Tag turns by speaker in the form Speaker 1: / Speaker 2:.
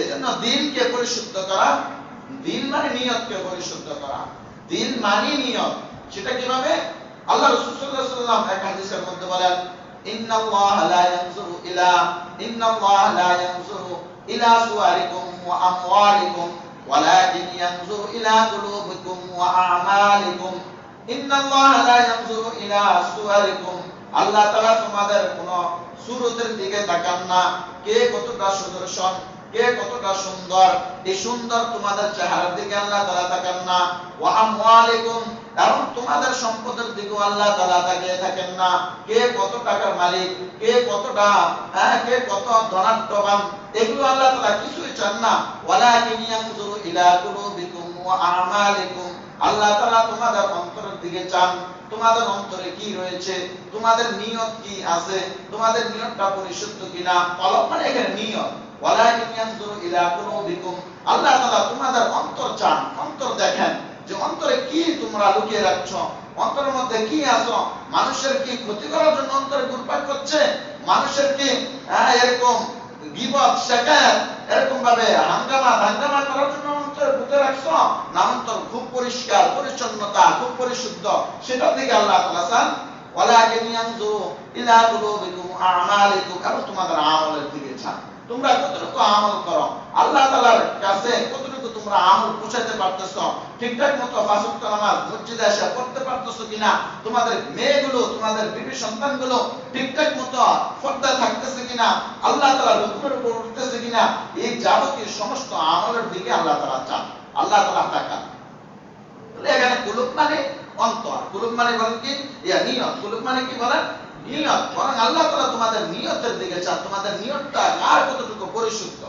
Speaker 1: এজন্য দিনকে পরিশুদ্ধ করা দিন মানে নিয়তকে পরিশুদ্ধ করা। দিন মানে নিয়ত। সেটা কীভাবে? আল্লাহ রাসূল সাল্লাল্লাহু আলাইহি ওয়াসাল্লাম এক হাদিসের মধ্যে বলেন, ইন্নাল্লাহ লা ইয়ানজুরু ইলা, ইন্নাল্লাহ লা ইয়ানজুরু ইলা সুওয়ারিকুম ওয়া আমওয়ালিকুম ওয়ালাকিন ইয়ানজুরু ইলা কুলুবিকুম ওয়া আ'মালিকুম। ইন্নাল্লাহ লা ইয়ানজুরু ইলা সুওয়ারিকুম আল্লাহ তাআলা তোমাদের কোন সুরতের দিকে তাকান না। কে কতটা সুদর্শন? কে কতটা সুন্দর। এই সুন্দর তোমাদের চেহারার দিকে আল্লাহ তাকান না। তোমাদের সম্পদের আল্লাহ তাআলা তাকিয়ে থাকেন না। কে কত টাকার মালিক, কে কতটা হ্যাঁ কে কত এগুলো আল্লাহ তাআলা কিছুই চান না। ইলা আল্লাহ তাআলা তোমাদের অন্তরের দিকে চান। তোমাদের অন্তরে কি রয়েছে? তোমাদের নিয়ত কি আছে? তোমাদের নিয়তটা পরিশুদ্ধ কিনা? কলব মানে এখানে নিয়ত। আল্লাহ তোমাদের অন্তর চান অন্তর দেখেন যে অন্তরে কি তোমরা লুকিয়ে অন্তরের মধ্যে কি মানুষের কি ক্ষতি করার জন্য অন্তরে ঘুরপাক করছে মানুষের কি হ্যাঁ, এরকম গিবত শেখায় এরকম ভাবে হাঙ্গামা করার জন্য রাখছো না অন্তর খুব পরিষ্কার পরিচ্ছন্নতা খুব পরিশুদ্ধ সেটার দিকে আল্লাহ তাআলা চান তোমাদের কতটুকু আমল করো, আল্লাহ তাআলার কাছে কতটুকু তোমরা আমল পৌঁছাতে পারতেছো, ঠিকঠাক মতো পাঁচ নামাজ মসজিদে এসে পড়তে পারতেছো কিনা, তোমাদের মেয়েগুলো, তোমাদের বিবি সন্তানগুলো ঠিকঠাক মতো পর্দা থাকতেছে কিনা, আল্লাহ তাআলা রুকুনের উপর উঠতেছে কিনা, এই যাবতীয় সমস্ত আমলের দিকে আল্লাহ তাআলা চান। আল্লাহ তাআলা তাকান। এখানে কুলুব মানে অন্তর। কুলুব মানে বলেন কি? ইয়া নিয়ত। কুলুব মানে কি বলেন? নিয়ত বরং আল্লাহ তাআলা তোমাদের নিয়তের দিকে চান তোমাদের নিয়তটা কার কতটুকু পরিশুদ্ধ